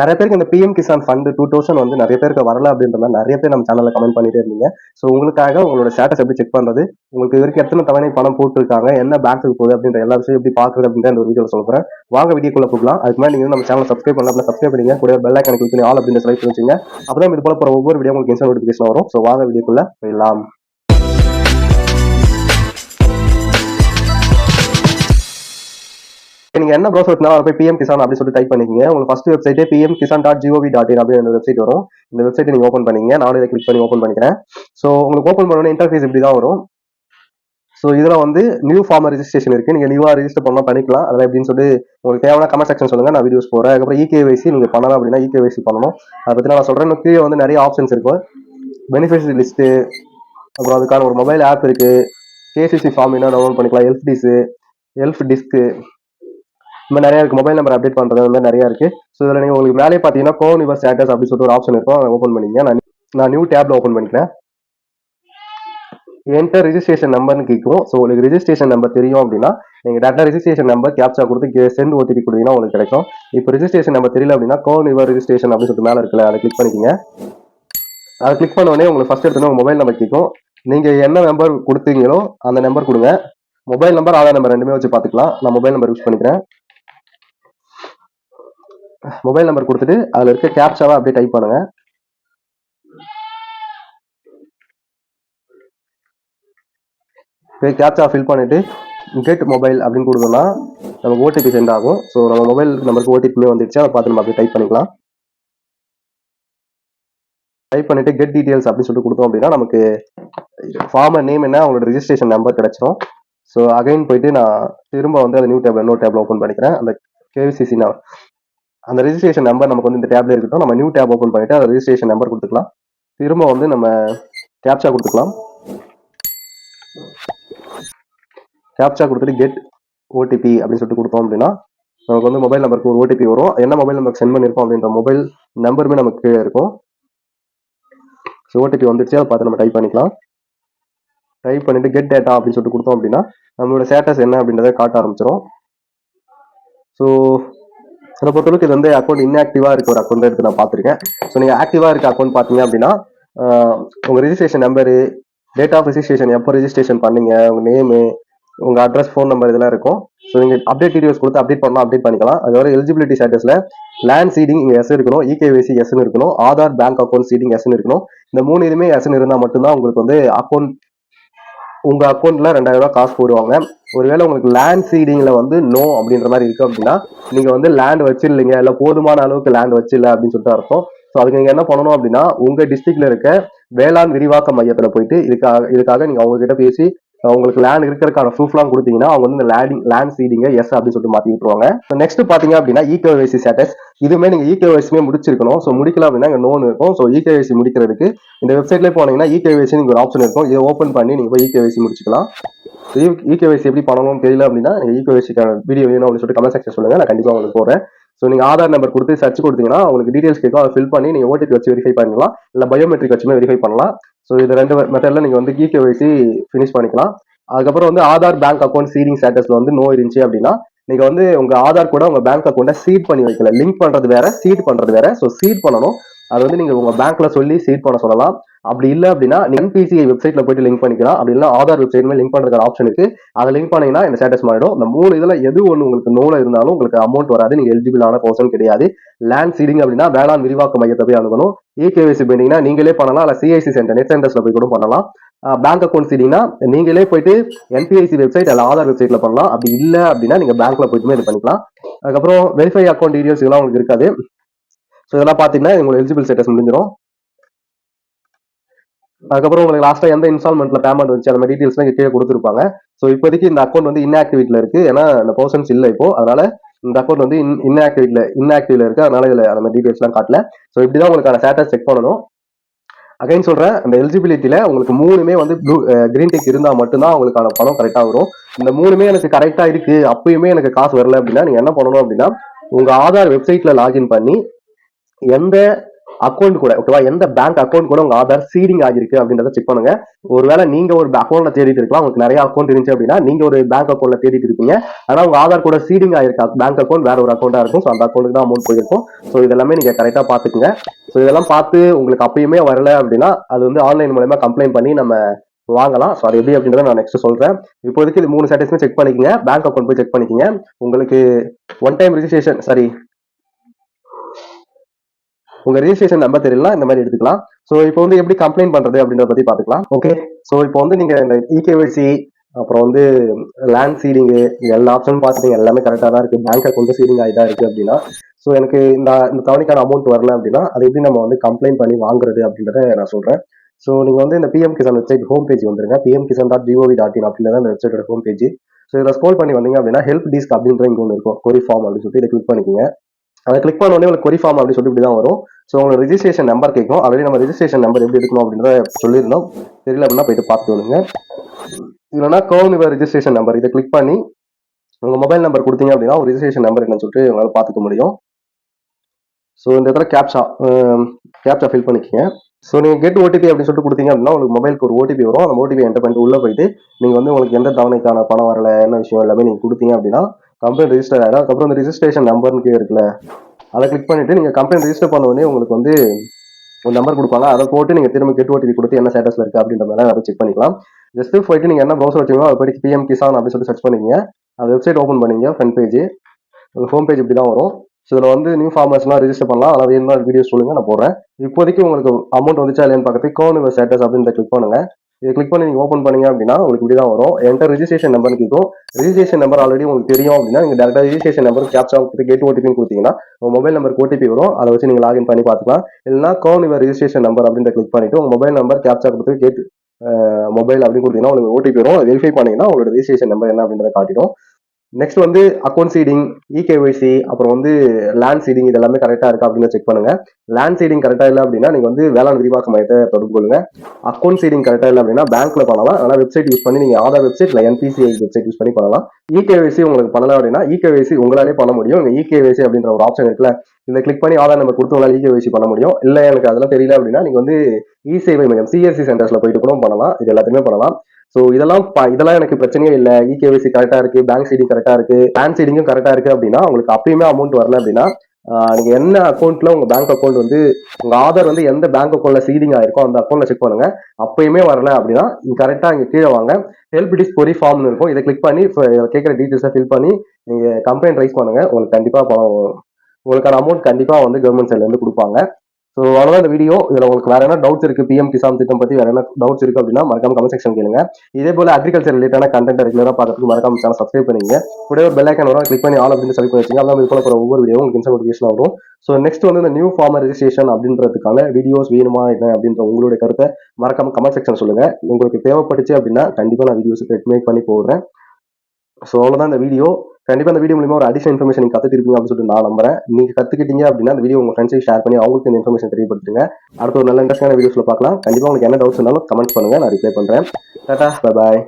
நிறைய பேருக்கு இந்த PM Kisan fund two thousand வந்து நிறைய பேருக்கு வரல அப்படின்ற மாதிரி நிறைய பேர் நம்ம சேனல்ல கமெண்ட் பண்ணிட்டே இருந்தீங்க. ஸோ உங்களுக்காக உங்களோட ஸ்டேட்டஸ் எப்படி செக் பண்றது? உங்களுக்கு இது வரைக்கும் எத்தனை தவணை பணம் போட்டுருக்காங்க? என்ன பேங்க்குக்கு போகுது அப்படின்ற எல்லா விஷயம் எப்படி பாக்குறது அப்படின்ற ஒரு வீடியோ சொல்ல வாங்க வீடியோக்குள்ள போகலாம். அதுக்கு மாதிரி நீங்க நம்ம சேனல் சப்ஸ்கிரைப் பண்ணலாம் சப்ஸ்கிரைப் பண்ணுங்க கூட பெல் ஐக்கன் கிளிக் பண்ணி ஆல் அப்படின்ற செலக்ட் வச்சுங்க அப்பதான் இது போல போற ஒவ்வொரு வீடியோ உங்களுக்கு இன்ஸ்டா நோட்டிஃபிகேஷன் வரும். ஸோ வாங்க வீடியோக்குள்ள போயிடலாம். நீங்க என்ன ப்ரௌசர் வச்சிருந்தாலும் போய் பிஎம் கிசான் அப்படி சொல்லி டைப் பண்ணிக்கங்க. உங்களுக்கு first வெப்சைட்டே PM Kisan dot G O V dot in அப்படின்னு வெப்சைட் வரும். இந்த வெப்சைட் நீங்க ஓப்பன் பண்ணீங்க. நானும் இதை கிளிக் பண்ணி ஓப்பன் பண்ணிக்கிறேன். ஸோ உங்களுக்கு ஓப்பன் பண்ண இன்டர்ஃபேஸ் இப்படி தான் வரும். ஸோ இதில் வந்து நியூ ஃபார்ம் ரெஜிஸ்ட்ரேஷன் இருக்கு. நீங்க நியூவா ரெஜிஸ்டர் பண்ணலாம் பண்ணிக்கலாம். அதில் எப்படின்னு சொல்லி உங்களுக்கு தேவையான கமெண்ட் செக்ஷன் சொல்லுங்க. நான் வீடியோஸ் போறேன் அதுக்கப்புறம் இகேவைசி நீங்க பண்ணலாம் அப்படின்னா இகேவைசி பண்ணணும். அதை பற்றி நான் சொல்றேன். இன்னும் கீழே வந்து நிறைய ஆப்ஷன்ஸ் இருக்கும் பெனிஃபிஷரி லிஸ்ட்டு அப்புறம் அதுக்கான ஒரு மொபைல் ஆப் இருக்கு. கேசிசி ஃபார்ம் என்ன டவுன்லோட் பண்ணிக்கலாம். எல்ஃப் டிஸு எல்ஃப் டிஸ்க்கு இந்த நிறையா நிறைய இருக்கு. மொபைல் நம்பர் அப்டேட் பண்றது அந்த மாதிரி நிறைய இருக்கு. ஸோ இதில் நீங்கள் உங்களுக்கு மேலே பார்த்தீங்கன்னா கோன் யுவர் ஸ்டேட்டஸ் அப்படின்னு சொல்லிட்டு ஒரு ஆப்ஷன் இருக்கும். அதை ஓப்பன் பண்ணிங்க. நான் நான் நியூ டேப்ல ஓப்பன் பண்ணிக்கிறேன். என்டர் ரிஜிஸ்ட்ரேஷன் நம்பர்னு கேட்கும். ஸோ உங்களுக்கு ரிஜிஸ்ட்ரேஷன் நம்பர் தெரியும் அப்படின்னா நீங்கள் டேரக்டாக ரிஜிஸ்ட்ரேஷன் நம்பர் கேப்சா கொடுத்து சென்ட் ஓடிபி கொடுத்தீங்கன்னா உங்களுக்கு கிடைக்கும். இப்போ ரிஜிஸ்ட்ரேஷன் நம்பர் தெரியல அப்படின்னா கோன் யுவர் ரிஜிஸ்ட்ரேஷன் அப்படின்னு சொல்லிட்டு மேலே இருக்குல்ல அதை கிளிக் பண்ணிக்கங்க. அதை கிளிக் பண்ண உடனே உங்களுக்கு ஃபர்ஸ்ட் எடுத்தோன்னே மொபைல் நம்பர் கேட்கும். நீங்கள் என்ன நம்பர் கொடுத்தீங்களோ அந்த நம்பர் கொடுங்க. மொபைல் நம்பர் ஆதார் நம்பர் ரெண்டுமே வச்சு பார்த்துக்கலாம். நான் மொபைல் நம்பர் யூஸ் பண்ணிக்கிறேன். மொபைல் நம்பர் கொடுத்துட்டு அதில் இருக்க கேப்சாவை அப்படியே டைப் பண்ணுங்க. கேப்சா ஃபில் பண்ணிவிட்டு கெட் மொபைல் அப்படின்னு கொடுத்தோம்னா நமக்கு ஓடிபி சென்ட் ஆகும். ஸோ நம்ம மொபைல் நம்பருக்கு ஓடிபியுமே வந்துடுச்சு அதை பார்த்து நம்ம அப்படியே டைப் பண்ணிக்கலாம். டைப் பண்ணிட்டு கெட் டீடைல்ஸ் அப்படின்னு சொல்லிட்டு கொடுத்தோம் அப்படின்னா நமக்கு ஃபார்மர் நேம் என்ன அவங்களோட ரிஜிஸ்ட்ரேஷன் நம்பர் கிடச்சிரும். ஸோ அகைன் போயிட்டு நான் திரும்ப வந்து அந்த நியூ டேப்ல இன்னொரு டேப்ல ஓப்பன் பண்ணிக்கிறேன். அந்த கேவிசிசி அந்த ரெஜிஸ்ட்ரேஷன் நம்பர் நமக்கு வந்து இந்த டேப்ல இருக்கட்டும். நம்ம நியூ டேப் ஓப்பன் பண்ணிட்டு அந்த ரெஜிஸ்ட்ரேஷன் நம்பர் கொடுத்துக்கலாம். திரும்ப வந்து நம்ம கேப்சா கொடுத்துக்கலாம். கேப்சா கொடுத்துட்டு கெட் ஓடிபி அப்படின்னு சொல்லிட்டு கொடுத்தோம் அப்படின்னா நமக்கு வந்து மொபைல் நம்பருக்கு ஒரு ஓடிபி வரும். என்ன மொபைல் நம்பருக்கு சென்ட் பண்ணியிருக்கோம் அப்படின்ற மொபைல் நம்பருமே நமக்கு கீழே இருக்கும் ஸோ ஓடிபி வந்துருச்சு. அதை பார்த்து நம்ம டைப் பண்ணிக்கலாம். டைப் பண்ணிட்டு கெட் டேட்டா அப்படின்னு சொல்லிட்டு கொடுத்தோம் அப்படின்னா நம்மளோட ஸ்டேட்டஸ் என்ன அப்படின்றத காட்ட ஆரம்பிச்சிடும் ஸோ அதை பொறுத்தளவுக்கு இது வந்து அக்கௌண்ட் இன்ஆக்டிவாக இருக்க ஒரு அக்கௌண்ட் எடுத்து நான் பார்த்துருக்கேன். ஸோ நீங்கள் ஆக்டிவாக இருக்க அக்கௌண்ட் பார்த்தீங்க அப்படின்னா உங்கள் உங்க நம்பரு டேட் ஆஃப் ரிஜிஸ்ட்ரேஷன் எப்போ ரிஜிஸ்ட்ரேஷன் பண்ணீங்க உங்க நேமு உங்க அட்ரஸ் ஃபோன் நம்பர் இதெல்லாம் இருக்கும். ஸோ நீங்கள் அப்டேட் டீடைல்ஸ் கொடுத்து அப்டேட் பண்ணலாம் அப்டேட் பண்ணிக்கலாம். அதோட எலிஜிபிலிட்டி ஸ்டேட்டஸ்ல லேண்ட் சீடிங் இங்கே எஸ் இருக்கணும் இகேவிசி எஸ்னு இருக்கணும் ஆதார் பேங்க் அக்கௌண்ட் சீடிங் எஸ்ன்னு இருக்கணும். இந்த மூணு இதுமே எஸ்னு இருந்தால் மட்டும்தான் உங்களுக்கு வந்து அக்கௌண்ட் உங்கள் அக்கௌண்ட்டில் ரெண்டாயிரம் ரூபா காசு போடுவாங்க. ஒருவேளை உங்களுக்கு லேண்ட் சீடிங்கில் வந்து நோ அப்படின்ற மாதிரி இருக்குது அப்படின்னா நீங்கள் வந்து லேண்ட் வச்சிருந்தீங்க இல்லை போதுமான அளவுக்கு லேண்ட் வச்சிடல அப்படின்னு சொல்லிட்டு அர்த்தம். ஸோ அதுக்கு நீங்கள் என்ன பண்ணணும் அப்படின்னா உங்கள் டிஸ்ட்ரிக்ட்டில் இருக்க வேளாண் விரிவாக்க மையத்தில் போயிட்டு இதுக்காக இதுக்காக நீங்கள் அவங்கக்கிட்ட பேசி உங்களுக்கு லேண்ட் இருக்கிறதுக்கான ப்ரூஃப்லாம் கொடுத்தீங்கன்னா அவங்க வந்து இந்த லேண்டிங் லேண்ட் சீடிங்க எஸ் அப்படின்னு சொல்லிட்டு மாத்தி விட்டுருவாங்க. ஸோ நெக்ஸ்ட் பார்த்தீங்க அப்படின்னா E இகேவைசி ஸ்டேட்டஸ் இதுவுமே நீங்கள் E இகேவைசியுமே முடிச்சிருக்கணும். ஸோ முடிக்கல அப்படின்னா இங்கே நோன் இருக்கும். ஸோ இகேவைசி முடிக்கிறதுக்கு இந்த வெப்சைட்ல போனீங்கன்னா E இகேவைசி ஒரு ஆப்ஷன் இருக்கும். இதை ஓப்பன் பண்ணி நீங்கள் போய் இகேவைசி முடிச்சுக்கலாம். இகேவைசி எப்படி பண்ணணும்னு தெரியல அப்படின்னா நீங்கள் இகேவைசிக்கான வீடியோ வேணும் அப்படின்னு சொல்லிட்டு கமெண்ட் செக்ஷன் சொல்லுங்கள் நான் கண்டிப்பாக உங்களுக்கு போகிறேன் ஸோ நீங்கள் ஆதார் நம்பர் கொடுத்து சர்ச் கொடுத்தீங்கன்னா உங்களுக்கு டீடைல்ஸ் கேட்கும். அதை ஃபில் பண்ணி நீங்கள் ஓடிபி வச்சு வெரிஃபை பண்ணலாம் இல்லை பயோமெட்ரிக் வச்சுமே வெரிஃபை பண்ணலாம். ஸோ இது ரெண்டு மெத்தடில் நீங்க வந்து கிகேஒய்சி ஃபினிஷ் பண்ணிக்கலாம். அதுக்கப்புறம் வந்து ஆதார் பேங்க் அக்கௌண்ட் சீடிங் ஸ்டேட்டஸில் வந்து நோ இருந்துச்சு அப்படின்னா நீங்க வந்து உங்க ஆதார் கூட உங்க பேங்க் அக்கௌண்ட்டை சீட் பண்ணி வைக்கல. லிங்க் பண்றது வேற சீட் பண்றது வேற. ஸோ சீட் பண்ணணும். அது வந்து நீங்க உங்க பேங்க்ல சொல்லி சீட் பண்ண சொல்லலாம். அப்படி இல்லை அப்படின்னா என்பிசிஐ வெப்சைட்ல போயிட்டு லிங்க் பண்ணிக்கலாம். அப்படி இல்லை ஆதார் வெப்சைட்மே லிங்க் பண்றதுக்கு ஆப்ஷன் இருக்கு. அதை லிங்க் பண்ணீங்கன்னா இந்த ஸ்டேட்டஸ் மாறிடும். இந்த மூணு இதுல எது ஒன்று உங்களுக்கு நோல இருந்தாலும் உங்களுக்கு அமௌண்ட் வராது. நீங்க எலிஜிபிள் ஆன பர்சன் கிடையாது. லேண்ட் சீடிங் அப்படின்னா வேளாண் விரிவாக்க மையத்தை போய் அணுகணும். இகேவிசி பண்ணீங்கன்னா நீங்களே பண்ணலாம். இல்ல சிஐசி சென்டர் நெட் சென்டர்ஸ்ல போய் கூட பண்ணலாம். பேங்க் அக்கௌண்ட் சீடிங்னா நீங்களே போயிட்டு என்பிஐசி வெப்சைட் அல்ல ஆதார் வெப்சைட்ல பண்ணலாம். அப்படி இல்லை அப்படின்னா நீங்க பேங்க்ல போயிட்டுமே இது பண்ணிக்கலாம். அதுக்கப்புறம் வெரிஃபை அக்கௌண்ட் டீடைல்ஸ் இதெல்லாம் உங்களுக்கு இருக்காது. ஸோ இதெல்லாம் பார்த்தீங்கன்னா உங்களுக்கு எலிஜிபிள் ஸ்டேட்டஸ் முடிஞ்சிடும் அதுக்கப்புறம் உங்களுக்கு லாஸ்ட்டாக எந்த இன்ஸ்டால்மெண்ட்ல பேமெண்ட் வந்துச்சு அந்த மாதிரி டீடைல்ஸ்லாம் கீழே கொடுத்துருப்பாங்க. ஸோ இப்போதைக்கு இந்த அக்கௌண்ட் வந்து இன்ஆக்டிவிட்டியில் இருக்கு. ஏன்னா அந்த பர்சன்ஸ் இல்லை இப்போ. அதனால இந்த அக்கௌண்ட் வந்து இன் இன்ஆக்டிவேட்ல இன்ஆக்டிவ்ல இருக்கு. அதனால இதில் அந்த மாதிரி டீடைல்ஸ்லாம் காட்டல. ஸோ இப்படி தான் உங்களுக்கான ஸ்டேட்டஸ் செக் பண்ணணும். அகைன் சொல்றேன் அந்த எலிஜிபிலிட்டியில உங்களுக்கு மூணுமே வந்து ப்ளூ கிரீன் டெக் இருந்தா மட்டும்தான் உங்களுக்கான பணம் கரெக்டா வரும். இந்த மூணுமே எனக்கு கரெக்டா இருக்கு. அப்பயுமே எனக்கு காசு வரல அப்படின்னா நீங்க என்ன பண்ணணும் அப்படின்னா உங்க ஆதார் வெப்சைட்ல லாகின் பண்ணி எந்த அக்கௌண்ட் கூட ஓகேவா எந்த பேங்க் அக்கௌண்ட் கூட உங்க ஆதார் சீடிங் ஆகிருக்கு அப்படின்றத செக் பண்ணுங்க. ஒருவேளை நீங்க ஒரு அக்கௌண்ட்ல தேடிட்டு இருக்கலாம். உங்களுக்கு நிறைய அக்கௌண்ட் இருந்துச்சு அப்படின்னா நீங்க ஒரு பேங்க் அக்கௌண்ட்ல தேடிட்டு இருப்பீங்க. ஆனா உங்க ஆதார் கூட சீடிங் ஆயிருக்கா பேங்க் அக்கௌண்ட் வேற ஒரு அக்கௌண்டா இருக்கும். ஸோ அந்த அக்கௌண்ட்டுக்கு தான் அமௌண்ட் போயிருக்கும். ஸோ இதெல்லாமே நீங்க கரெக்டா பாத்துக்குங்க ஸோ இதெல்லாம் பார்த்து உங்களுக்கு அப்பயுமே வரல அப்படின்னா அது வந்து ஆன்லைன் மூலயமா கம்ப்ளைண்ட் பண்ணி நம்ம வாங்கலாம். ஸோ அது எப்படி அப்படின்றத நான் நெக்ஸ்ட் சொல்றேன். இப்போதைக்கு இது மூணு ஸ்டேட்டஸுமே செக் பண்ணிக்கங்க. பேங்க் அக்கௌண்ட் போய் செக் பண்ணிக்கங்க. உங்களுக்கு ஒன் டைம் ரிஜிஸ்ட்ரேஷன் சாரி உங்க ரெஜிஸ்ட்ரேஷன் நம்பர் தெரியல இந்த மாதிரி எடுத்துக்கலாம். ஸோ இப்போ வந்து எப்படி கம்ப்ளைண்ட் பண்றது அப்படின்றத பத்தி பாத்துக்கலாம். ஓகே ஸோ இப்போ வந்து நீங்க இந்த இகேவிசி அப்புறம் வந்து லேண்ட் சீடிங்கு எல்லா ஆப்ஷன் பார்த்துட்டீங்க எல்லாமே கரெக்டாக தான் இருக்கு. பேங்க் அக்கௌண்ட் சீடிங் ஆகிதான் இருக்கு அப்படின்னா. ஸோ எனக்கு இந்த இந்த தவணைக்கான அமௌண்ட் வரல அப்படின்னா அது எப்படி நம்ம வந்து கம்ப்ளைண்ட் பண்ணி வாங்குறது அப்படின்றத நான் சொல்றேன். ஸோ நீங்க வந்து இந்த PM Kisan website home page வந்துருங்க. PM Kisan dot G O V dot in அப்படின்றத அந்த வெப்சைட்டோட ஹோம் பேஜ் ஸோ இதில் ஸ்கோல் பண்ணி வந்தீங்க அப்படின்னா ஹெல்ப் டீஸ்க் அப்படின்ற இங்கே ஒன்று இருக்கும். கொரி ஃபார்ம் அப்படின்னு சொல்லிட்டு இதை கிளிக் பண்ணிக்கோங்க. அதை கிளிக் பண்ண உடனே உங்களுக்கு கொரி ஃபார்ம் அப்படின்னு சொல்லி இப்படி தான் வரும். ஸோ உங்களுக்கு ரிஜிஸ்ட்ரேஷன் நம்பர் கேட்கும். ஆல்ரெடி நம்ம ரிஜிஸ்ட்ரேஷன் நம்பர் எப்படி எடுக்கணும் அப்படின்றத சொல்லியிருந்தோம். தெரியல அப்படின்னா போயிட்டு பார்த்துட்டு வந்துங்க இல்லைனா கவுன் ரிஜிஸ்ட்ரேஷன் நம்பர் இதை கிளிக் பண்ணி உங்கள் மொபைல் நம்பர் கொடுத்தீங்க அப்படின்னா ஒரு ரிஜிஸ்ட்ரேஷன் நம்பர் என்னன்னு சொல்லிட்டு உங்களால் பார்த்துக்க முடியும். ஸோ இந்த இடத்துல கேப்ஷா கேப்ஷா ஃபில் பண்ணிக்கோங்க. ஸோ நீங்கள் கெட் ஓடிபி அப்படின்னு சொல்லிட்டு கொடுத்தீங்க அப்படின்னா உங்களுக்கு மொபைலுக்கு ஒரு ஓடிபி வரும். அந்த ஓடிபி என்டர் பண்ணிட்டு உள்ளே போயிட்டு நீங்கள் வந்து உங்களுக்கு எந்த தவணைக்கான பணம் வரல என்ன விஷயம் எல்லாமே நீங்கள் கொடுத்தீங்க அப்படின்னா கம்ப்ளைண்ட் ரிஜிஸ்டர் ஆகிடும் அதுக்கப்புறம் அந்த ரிஜிஸ்ட்ரேஷன் நம்பர்னு இருக்குல்ல அதை கிளிக் பண்ணிட்டு நீங்கள் கம்ப்ளைண்ட் ரிஜிஸ்டர் பண்ண உடனே உங்களுக்கு வந்து ஒரு நம்பர் கொடுப்பாங்க. அதை போட்டு நீங்கள் திரும்ப கெட்டு ஓடிபி கொடுத்து என்ன ஸ்டேட்டஸ்ல இருக்கு அப்படின்ற மாதிரி அதை செக் பண்ணிக்கலாம். ஜஸ்ட் போயிட்டு நீங்கள் என்ன ப்ரௌசர் வச்சீங்களோ அதை போயிட்டு பிஎம் கிசான் அப்படின்னு சொல்லி சர்ச் பண்ணிங்க. அந்த வெப்சைட் ஓப்பன் பண்ணிங்க ஃப்ரண்ட் பேஜ் உங்கள் ஹோம் பேஜ் இப்படி தான் வரும். ஸோ இதில் வந்து நியூ ஃபார்மர்ஸ்லாம் ரிஜிஸ்டர் பண்ணலாம். அதில் வேணும்னா வீடியோ சொல்லுங்க நான் போடுறேன். இப்போதைக்கு உங்களுக்கு அமௌண்ட் வந்துச்சா இல்லையான்னு பார்க்கறதுக்கு கோன் ஸ்டேட்டஸ் அப்படின்ற கிளிக் பண்ணுங்க. இதை கிளிக் பண்ணி நீங்கள் ஓப்பன் பண்ணீங்க அப்படின்னா உங்களுக்கு இப்படி தான் வரும் என்கிட்ட ரிஜிஸ்ட்ரேஷன் நம்பர் கேட்கும். ரிஜிஸ்ட்ரேஷன் நம்பர் ஆல்ரெடி உங்களுக்கு தெரியும் அப்படின்னா நீங்கள் டேரக்டாக ரிஜிஸ்ட்ரேஷன் நம்பர் கேப்சா கொடுத்து கேட் ஓடிபின்னு கொடுத்தீங்கன்னா உங்கள் மொபைல் நம்பர் ஓடிபி வரும். அதை வச்சு நீங்கள் லாகின் பண்ணி பார்த்துக்கலாம். இல்லைனா கவுன் இவர் ரிஜிஸ்ட்ரேஷன் நம்பர் அப்படின்ற கிளிக் பண்ணிட்டு உங்கள் மொபைல் நம்பர் கேப்சா கொடுத்து கேட் மொபைல் அப்படின்னு கொடுத்தீங்கன்னா உங்களுக்கு ஓடிபி வரும். வெரிஃபை பண்ணீங்கன்னா உங்களோட ரிஜிஸ்ட்ரேஷன் நம்பர் என்ன அப்படின்றத காட்டிடும். நெக்ஸ்ட் வந்து அக்கௌண்ட் சீடிங் இகேஒய்சி அப்புறம் வந்து லேண்ட் சீடிங் இது எல்லாமே கரெக்டாக இருக்கா அப்படின்னு செக் பண்ணுங்க. லேண்ட் சீடிங் கரெக்டாக இல்லை அப்படின்னா நீங்கள் வந்து வேளாண் விரிவாக்க மையத்தை தொடர்பு கொள்ளுங்க. அக்கௌண்ட் சீடிங் கரெக்டாக இல்லை அப்படின்னா பேங்க்ல பண்ணலாம். ஆனால் வெப்சைட் யூஸ் பண்ணி நீங்கள் ஆதார் வெப்சைட் இல்லை என்பிசிஐ வெப்சைட் யூஸ் பண்ணி பண்ணலாம். இகேஒய்சி உங்களுக்கு பண்ணல அப்படின்னா இகேஒய்சி உங்களாலே பண்ண முடியும். இகேஒய்சி அப்படின்ற ஒரு ஆப்ஷன் இருக்குல்ல இதை கிளிக் பண்ணி ஆதார் நம்பர் கொடுத்து உங்களால் இகேஒய்சி பண்ண முடியும். இல்லை எனக்கு அதெல்லாம் தெரியல அப்படின்னா நீங்கள் வந்து இ சேவை மையம் சிஎஸ்சி சென்டர்ஸ்ல போயிட்டு கூட பண்ணலாம். இது எல்லாத்தையுமே பண்ணலாம். ஸோ இதெல்லாம் இதெல்லாம் எனக்கு பிரச்சனையே இல்லை. இகேவிசி கரெக்டா இருக்கு பேங்க் சீடிங் கரெக்டா இருக்கு பேன் சீடிங்கும் கரெக்டா இருக்கு அப்படின்னா உங்களுக்கு அப்பயுமே அமௌண்ட் வரல அப்படின்னா நீங்க என்ன அக்கௌண்ட்ல உங்க பேங்க் அக்கௌண்ட் வந்து உங்க ஆதார் வந்து எந்த பேங்க் அக்கௌண்ட்ல சீடிங் ஆயிருக்கோ அந்த அக்கௌண்ட்ல செக் பண்ணுங்க. அப்பயுமே வரல அப்படின்னா நீங்க கரெக்டா இங்க கீழே வாங்க. ஹெல்ப் டிஸ் பொரி ஃபார்ம்னு இருக்கும். இதை கிளிக் பண்ணி கேட்குற டீட்டெயில்ஸை ஃபில் பண்ணி நீங்க கம்ப்ளைண்ட் ரைஸ் பண்ணுங்க. உங்களுக்கு கண்டிப்பா பணம் உங்களுக்கான அமௌண்ட் கண்டிப்பா வந்து கவர்மெண்ட் சைட்ல இருந்து கொடுப்பாங்க. ஸோ அவ்வளோதான் இந்த வீடியோ இதில் உங்களுக்கு வேற என்ன டவுட்ஸ் இருக்கு? பிஎம் கிசான் திட்டம் பற்றி வேற என்ன டவுட்ஸ் இருக்கு அப்படின்னா மறக்காம கமெண்ட் செக்ஷன் கேளுங்க. இதே போல அக்ரிகல்ச்சர் ரிலேட்டான கண்டென்ட் ரெகுலராக பார்க்கறதுக்கு மறக்காம சேனல் சப்ஸ்கிரைப் பண்ணிங்க கூட ஒரு பெல் ஐக்கன் வரும். கிளிக் பண்ணி ஆல் அப்படின்னு சொல்லி பண்ணி வச்சுங்க அதான் இது போல ஒவ்வொரு வீடியோ உங்களுக்கு இன்ஸ்டா நோட்டிஃபிகேஷன் வரும். ஸோ நெக்ஸ்ட் வந்து இந்த நியூ ஃபார்மர் ரெஜிஸ்ட்ரேஷன் அப்படின்றதுக்கான வீடியோஸ் வேணுமா என்ன அப்படின்ற உங்களுடைய கருத்தை மறக்காம கமெண்ட் செக்ஷன் சொல்லுங்க. உங்களுக்கு தேவைப்பட்டுச்சு அப்படின்னா கண்டிப்பாக நான் வீடியோஸ் மேக் பண்ணி போடுறேன். ஸோ அவ்வளோதான் இந்த வீடியோ கண்டிப்பா இந்த வீடியோ மூலியமாக ஒரு அடிஷனல் இன்ஃபர்மேஷன் நீங்க கத்துட்டிருப்பீங்க அப்படின்னு சொல்லிட்டு நான் நம்புறேன். நீங்க கத்துக்கிட்டீங்க அப்படின்னா அந்த வீடியோ உங்க ஃப்ரெண்ட்ஸுக்கு ஷேர் பண்ணி அவங்களுக்கு இந்த இன்ஃபர்மேஷன் தெரியப்படுத்துங்க. அடுத்த ஒரு நல்ல இன்ட்ரெஸ்டான வீடியோஸ்ல பார்க்கலாம். கண்டிப்பா உங்களுக்கு என்ன டவுட்ஸ் இருந்தாலும் கமெண்ட் பண்ணுங்க. நான் ரிப்ளை பண்றேன். டாடா பாய்